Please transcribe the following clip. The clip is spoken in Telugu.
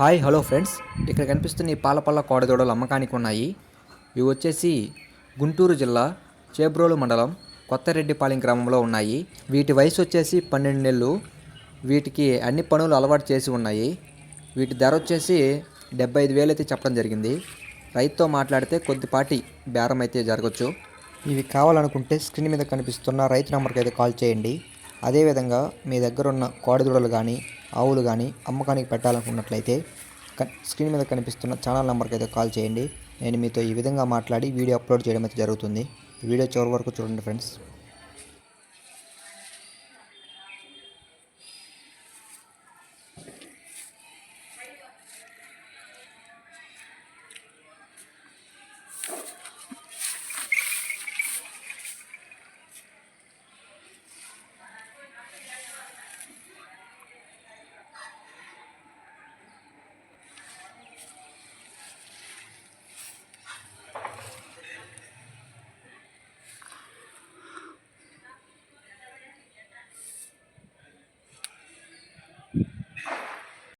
Hi hello friends. ఇక్కడ కనిపిస్తున్న ఈ పాలపల్ల కోడదూడలు అమ్మకానికి ఉన్నాయి. ఇవి వచ్చేసి గుంటూరు జిల్లా చేబ్రోలు మండలం కొత్తరెడ్డిపాలెం గ్రామంలో ఉన్నాయి. వీటి వయసు వచ్చేసి పన్నెండు నెలలు. వీటికి అన్ని పనులు అలవాటు చేసి ఉన్నాయి. వీటి ధర వచ్చేసి డెబ్బై ఐదు వేలు అయితే చెప్పడం జరిగింది. రైతుతో మాట్లాడితే కొద్దిపాటి బేరం అయితే జరగచ్చు. ఇవి కావాలనుకుంటే స్క్రీన్ మీద కనిపిస్తున్న రైతు నెంబర్కి అయితే కాల్ చేయండి. అదేవిధంగా మీ దగ్గర ఉన్న కోడదూడలు కానీ ఆవులు కానీ అమ్మకానికి పెట్టాలనుకున్నట్లయితే క- స్క్రీన్ మీద కనిపిస్తున్న ఛానల్ నెంబర్కి అయితే కాల్ చేయండి. నేను మీతో ఈ విధంగా మాట్లాడి వీడియో అప్లోడ్ చేయడం అయితే జరుగుతుంది. వీడియో చివరి వరకు చూడండి ఫ్రెండ్స్.